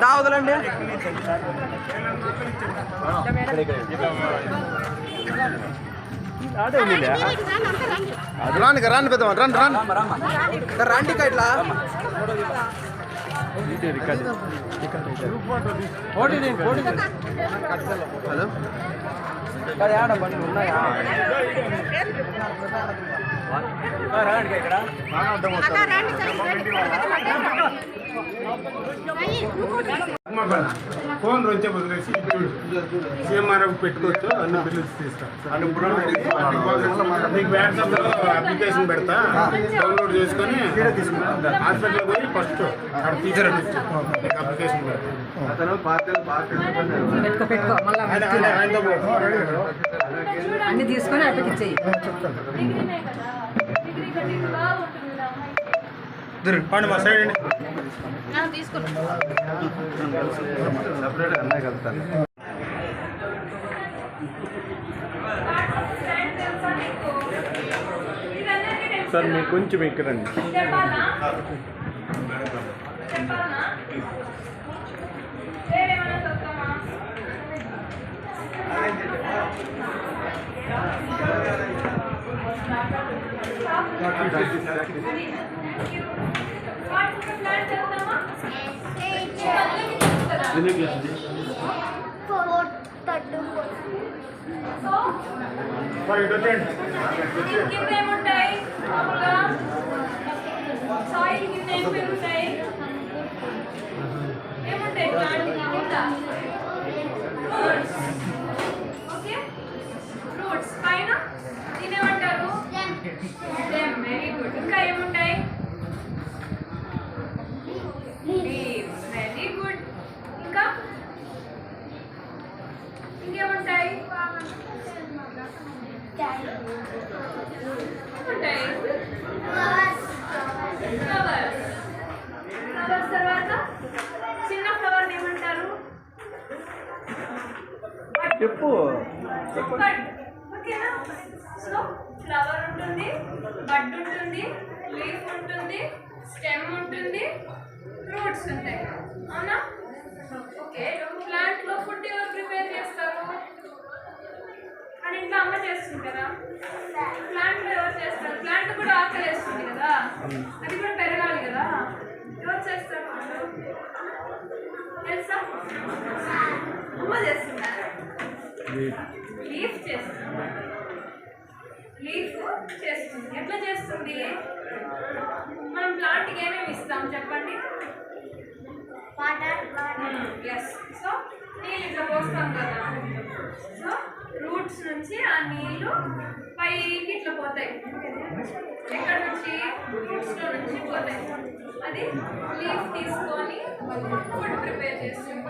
దావదులండి రాను రాను పెద్ద రాను రాను రాండి ఇట్లా வீடியோ ரிகார்டு ஓடிட்டேன் ஓடிட்டேன் ஹலோ யாரா பண்ணுன்னா ఫోన్ వచ్చే వదిలేసి సీఎంఆర్ఎఫ్ పెట్టుకోవచ్చు అన్ని బిల్లులు తీస్తాం మీకు వాట్సాప్లో అప్లికేషన్ పెడతా డౌన్లోడ్ చేసుకొని హాస్పిటల్ పోయి ఫస్ట్ అక్కడ టీచర్ అప్లికేషన్ పెడతా పెట్టుకో అన్ని తీసుకొని అప్పటికి ఇచ్చేయి. పండి మా సైడ్ అండి సార్ మీరు కొంచెం ఎక్కరండి చెప్పాలా? చెప్పాలా? వేరేమైనా చెప్తామా వాటికి ప్లాన్ చేద్దామా సో మరి ఇటు వచ్చేయండి కింద ఏముంటాయి మామూలుగా సాయిల్ కింద ఏం పెరుగుతాయి ఏముంటాయి ప్లాంట్ కింద రూట్స్ ఓకే రూట్స్ పైన దీని ఏమంటారు స్టెమ్ వెరీ గుడ్ ఇంకా ఏముంటాయి? వెరీ గుడ్ ఇంకా? ఇంకేముంటాయి? ఉంటాయి ఫ్లవర్స్ ఫ్లవర్స్ తర్వాత చిన్న ఏమంటారు? చెప్పు. ఓకేనా? సో ఫ్లవర్ అవునా? ఓకే. ప్లాంట్లో ఫుడ్ ఎవరు ప్రిపేర్ చేస్తారు? అని ఇంట్లో అమ్మ చేస్తుంది కదా. ప్లాంట్లో ఎవరు చేస్తారు? ప్లాంట్ కూడా ఆకలి వేస్తుంది కదా. అది కూడా పెరగాలి కదా. ఎవరు చేస్తారు తెలుసా? అమ్మ చేస్తున్నారు లీఫ్ చేస్తుంది. లీఫ్ చేస్తుంది. ఎట్లా చేస్తుంది? మనం ప్లాంట్కి ఏమేమి ఇస్తాం చెప్పండి? ఎస్ సో నీళ్ళు ఇట్లా పోస్తాం కదా. సో రూట్స్ నుంచి ఆ నీళ్ళు పైకి ఇట్లా పోతాయి. ఎక్కడ నుంచి? రూట్స్లో నుంచి పోతాయి. అది లీఫ్ తీసుకొని ఫుడ్ ప్రిపేర్ చేస్తుంది.